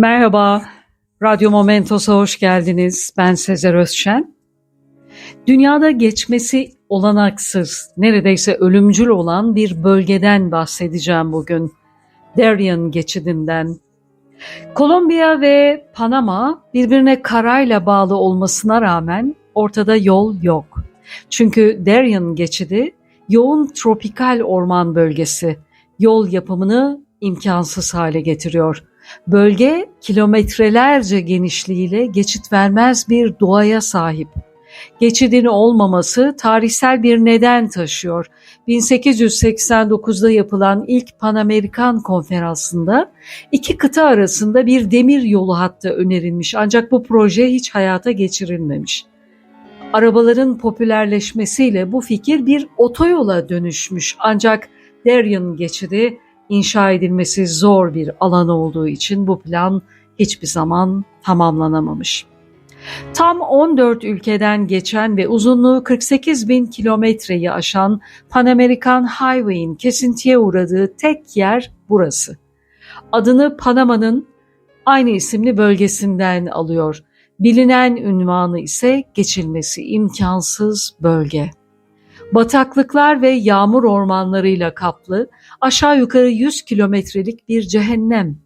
Merhaba, Radyo Momentos'a hoş geldiniz. Ben Sezer Özşen. Dünyada geçmesi olanaksız, neredeyse ölümcül olan bir bölgeden bahsedeceğim bugün. Darien geçidinden. Kolombiya ve Panama birbirine karayla bağlı olmasına rağmen ortada yol yok. Çünkü Darien geçidi yoğun tropikal orman bölgesi yol yapımını imkansız hale getiriyor. Bölge kilometrelerce genişliğiyle geçit vermez bir doğaya sahip. Geçidin olmaması tarihsel bir neden taşıyor. 1889'da yapılan ilk Panamerikan konferansında iki kıta arasında bir demir yolu hattı önerilmiş ancak bu proje hiç hayata geçirilmemiş. Arabaların popülerleşmesiyle bu fikir bir otoyola dönüşmüş ancak Darien geçidi inşa edilmesi zor bir alan olduğu için bu plan hiçbir zaman tamamlanamamış. Tam 14 ülkeden geçen ve uzunluğu 48 bin kilometreyi aşan Panamerikan Highway'in kesintiye uğradığı tek yer burası. Adını Panama'nın aynı isimli bölgesinden alıyor. Bilinen ünvanı ise geçilmesi imkansız bölge. Bataklıklar ve yağmur ormanlarıyla kaplı aşağı yukarı 100 kilometrelik bir cehennem.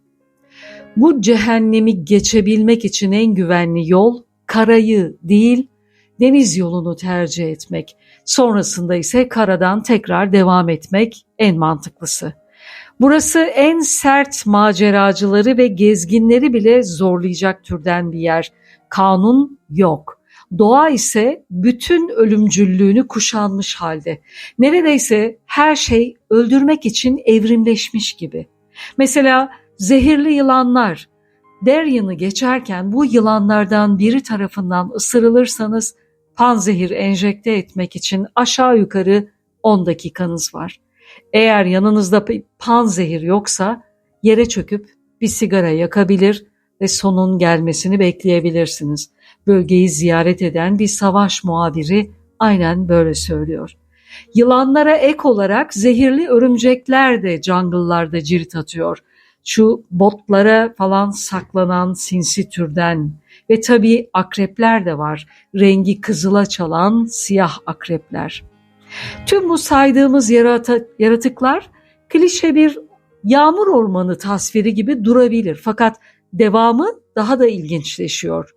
Bu cehennemi geçebilmek için en güvenli yol karayı değil deniz yolunu tercih etmek. Sonrasında ise karadan tekrar devam etmek en mantıklısı. Burası en sert maceracıları ve gezginleri bile zorlayacak türden bir yer. Kanun yok. Doğa ise bütün ölümcüllüğünü kuşanmış halde. Neredeyse her şey öldürmek için evrimleşmiş gibi. Mesela zehirli yılanlar. Daryen'ı geçerken bu yılanlardan biri tarafından ısırılırsanız panzehir enjekte etmek için aşağı yukarı 10 dakikanız var. Eğer yanınızda panzehir yoksa yere çöküp bir sigara yakabilir ve sonun gelmesini bekleyebilirsiniz bölgeyi ziyaret eden bir savaş muhabiri aynen böyle söylüyor. Yılanlara ek olarak zehirli örümcekler de jungle'larda cirit atıyor. Şu botlara falan saklanan sinsi türden ve tabii akrepler de var. Rengi kızıla çalan siyah akrepler. Tüm bu saydığımız yaratıklar klişe bir yağmur ormanı tasviri gibi durabilir. Fakat devamı daha da ilginçleşiyor.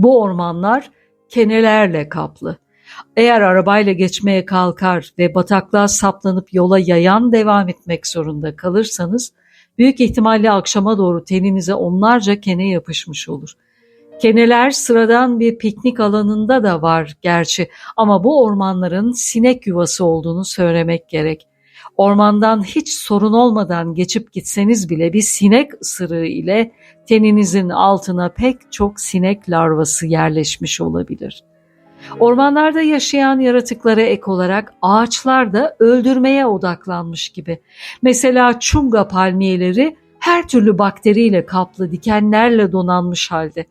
Bu ormanlar kenelerle kaplı. Eğer arabayla geçmeye kalkar ve bataklığa saplanıp yola yayan devam etmek zorunda kalırsanız büyük ihtimalle akşama doğru teninize onlarca kene yapışmış olur. Keneler sıradan bir piknik alanında da var gerçi ama bu ormanların sinek yuvası olduğunu söylemek gerek. Ormandan hiç sorun olmadan geçip gitseniz bile bir sinek ısırığı ile teninizin altına pek çok sinek larvası yerleşmiş olabilir. Ormanlarda yaşayan yaratıklara ek olarak ağaçlar da öldürmeye odaklanmış gibi. Mesela çunga palmiyeleri her türlü bakteriyle kaplı dikenlerle donanmış halde.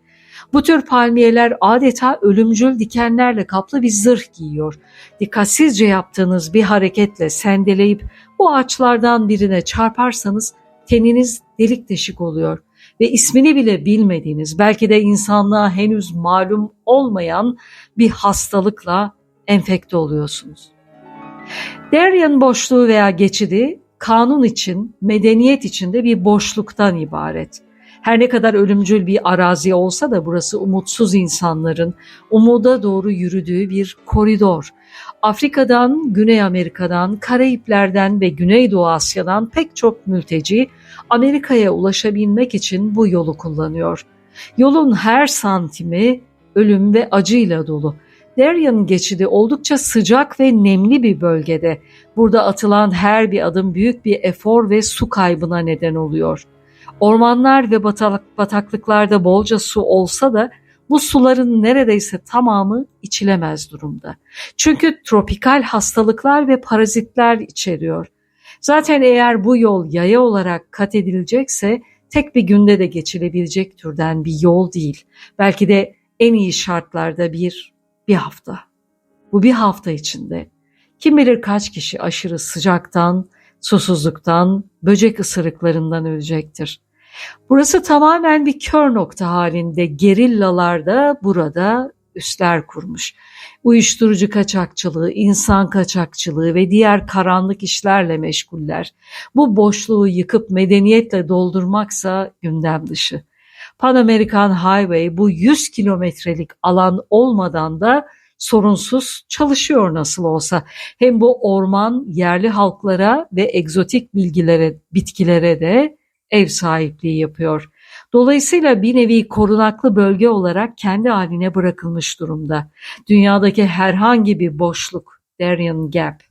Bu tür palmiyeler adeta ölümcül dikenlerle kaplı bir zırh giyiyor. Dikkatsizce yaptığınız bir hareketle sendeleyip bu ağaçlardan birine çarparsanız teniniz delik deşik oluyor ve ismini bile bilmediğiniz, belki de insanlığa henüz malum olmayan bir hastalıkla enfekte oluyorsunuz. Darien boşluğu veya geçidi kanun için, medeniyet içinde bir boşluktan ibaret. Her ne kadar ölümcül bir arazi olsa da burası umutsuz insanların umuda doğru yürüdüğü bir koridor. Afrika'dan, Güney Amerika'dan, Karayipler'den ve Güneydoğu Asya'dan pek çok mülteci Amerika'ya ulaşabilmek için bu yolu kullanıyor. Yolun her santimi ölüm ve acıyla dolu. Darien geçidi oldukça sıcak ve nemli bir bölgede. Burada atılan her bir adım büyük bir efor ve su kaybına neden oluyor. Ormanlar ve batak, bataklıklarda bolca su olsa da bu suların neredeyse tamamı içilemez durumda. Çünkü tropikal hastalıklar ve parazitler içeriyor. Zaten eğer bu yol yaya olarak kat edilecekse tek bir günde de geçilebilecek türden bir yol değil. Belki de en iyi şartlarda bir bir hafta. Bu bir hafta içinde kim bilir kaç kişi aşırı sıcaktan, susuzluktan, böcek ısırıklarından ölecektir. Burası tamamen bir kör nokta halinde. Gerillalar da burada üsler kurmuş. Uyuşturucu kaçakçılığı, insan kaçakçılığı ve diğer karanlık işlerle meşguller. Bu boşluğu yıkıp medeniyetle doldurmaksa gündem dışı. Pan American Highway bu 100 kilometrelik alan olmadan da sorunsuz çalışıyor nasıl olsa. Hem bu orman yerli halklara ve egzotik bilgilere, bitkilere de ev sahipliği yapıyor. Dolayısıyla bir nevi korunaklı bölge olarak kendi haline bırakılmış durumda. Dünyadaki herhangi bir boşluk, Darien Gap.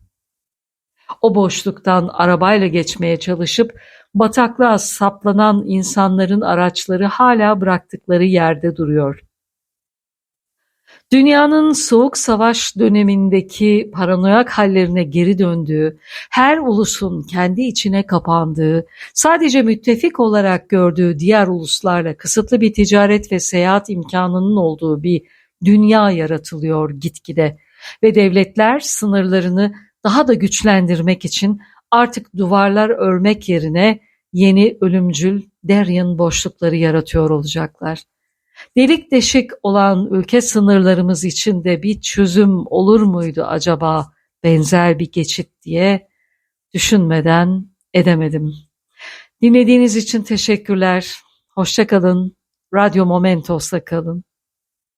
O boşluktan arabayla geçmeye çalışıp bataklığa saplanan insanların araçları hala bıraktıkları yerde duruyor. Dünyanın soğuk savaş dönemindeki paranoyak hallerine geri döndüğü, her ulusun kendi içine kapandığı, sadece müttefik olarak gördüğü diğer uluslarla kısıtlı bir ticaret ve seyahat imkanının olduğu bir dünya yaratılıyor gitgide ve devletler sınırlarını daha da güçlendirmek için artık duvarlar örmek yerine yeni ölümcül Darien boşlukları yaratıyor olacaklar. Delik deşik olan ülke sınırlarımız için de bir çözüm olur muydu acaba benzer bir geçit diye düşünmeden edemedim. Dinlediğiniz için teşekkürler. Hoşçakalın. Radyo Momentos'ta kalın.